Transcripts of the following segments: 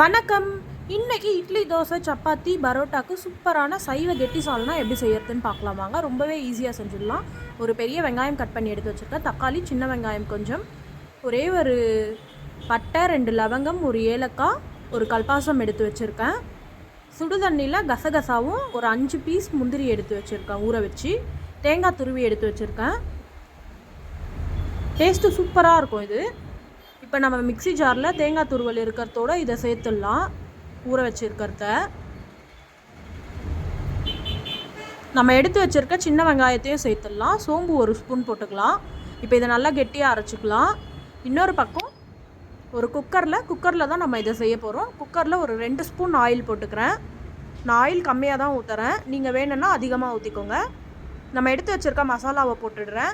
வணக்கம். இன்னைக்கு இட்லி தோசை சப்பாத்தி பரோட்டாக்கு சூப்பரான சைவ கெட்டி சால்னா எப்படி செய்யறதுன்னு பார்க்கலாம். வாங்க ரொம்பவே ஈஸியாக செஞ்சிடலாம். ஒரு பெரிய வெங்காயம் கட் பண்ணி எடுத்து வச்சுருக்கேன் தக்காளி சின்ன வெங்காயம் கொஞ்சம். ஒரே ஒரு பட்டை ரெண்டு லவங்கம் ஒரு ஏலக்காய் ஒரு கல்பாசம் எடுத்து வச்சுருக்கேன். சுடு தண்ணியில் கசகசாவும் ஒரு அஞ்சு பீஸ் முந்திரி எடுத்து வச்சுருக்கேன் ஊற வச்சு. தேங்காய் துருவி எடுத்து வச்சுருக்கேன். டேஸ்ட்டு சூப்பராக இருக்கும் இது. இப்போ நம்ம மிக்ஸி ஜாரில் தேங்காய் துருவல் இருக்கிறதோட இதை சேர்த்துடலாம். ஊற வச்சுருக்கிறத. நம்ம எடுத்து வச்சுருக்க சின்ன வெங்காயத்தையும் சேர்த்துடலாம். சோம்பு ஒரு ஸ்பூன் போட்டுக்கலாம். இப்போ இதை நல்லா கெட்டியாக அரைச்சிக்கலாம். இன்னொரு பக்கம் ஒரு குக்கரில் குக்கரில் தான் நம்ம இதை செய்ய போகிறோம் குக்கரில் ஒரு ரெண்டு ஸ்பூன் ஆயில் போட்டுக்கிறேன். நான் ஆயில் கம்மியாக தான் ஊற்றுறேன் நீங்கள் வேணும்னா அதிகமாக ஊற்றிக்கோங்க நம்ம எடுத்து வச்சுருக்க மசாலாவை போட்டுடுறேன்.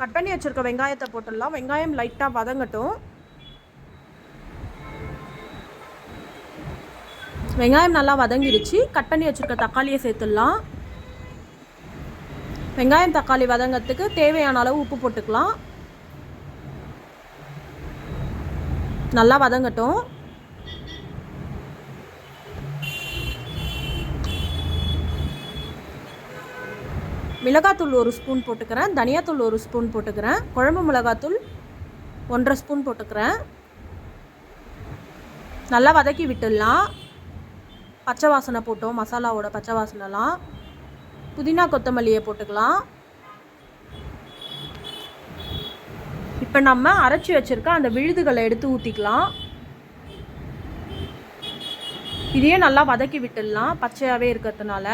கட் பண்ணி வச்சுருக்க வெங்காயத்தை போட்டுடலாம். வெங்காயம் லைட்டாக வதங்கட்டும். வெங்காயம் நல்லா வதங்கிடுச்சு. கட் பண்ணி வச்சுருக்க தக்காளியை சேர்த்துடலாம். வெங்காயம் தக்காளி வதங்கிறதுக்கு தேவையான அளவு உப்பு போட்டுக்கலாம். நல்லா வதங்கட்டும். மிளகாத்தூள் ஒரு ஸ்பூன் போட்டுக்கிறேன் தனியாத்தூள் ஒரு ஸ்பூன் போட்டுக்கிறேன் குழம்பு மிளகாத்தூள் ஒன்றரை ஸ்பூன் போட்டுக்கிறேன். நல்லா வதக்கி விட்டுடலாம். பச்சை வாசனை போட்டோம் மசாலாவோட பச்சை வாசனைலாம். புதினா கொத்தமல்லியை போட்டுக்கலாம். இப்போ நம்ம அரைச்சி வச்சுருக்க அந்த விழுதுகளை எடுத்து ஊற்றிக்கலாம் இதையும் நல்லா வதக்கி விட்டுடலாம் பச்சையாகவே இருக்கிறதுனால.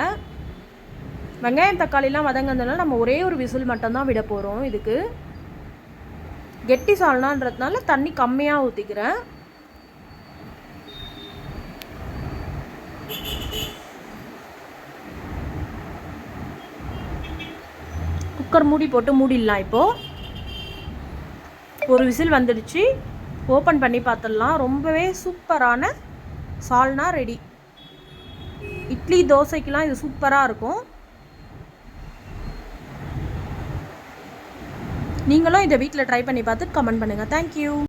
வெங்காயம் தக்காளிலாம் வதங்கிறதுனால நம்ம ஒரே ஒரு விசில் மட்டும்தான் விட போகிறோம் இதுக்கு. கெட்டி சால்னான்றதுனால தண்ணி கம்மியாக ஊற்றிக்கிறேன் குக்கர் மூடி போட்டு மூடிடலாம் இப்போது ஒரு விசில் வந்துடுச்சு. ஓப்பன் பண்ணி பார்த்துடலாம் ரொம்பவே சூப்பரான சால்னா ரெடி. இட்லி தோசைக்கெலாம் இது சூப்பராக இருக்கும். நீங்களும் இதை வீட்டில் ட்ரை பண்ணி பார்த்து கமெண்ட் பண்ணுங்கள் தேங்க்யூ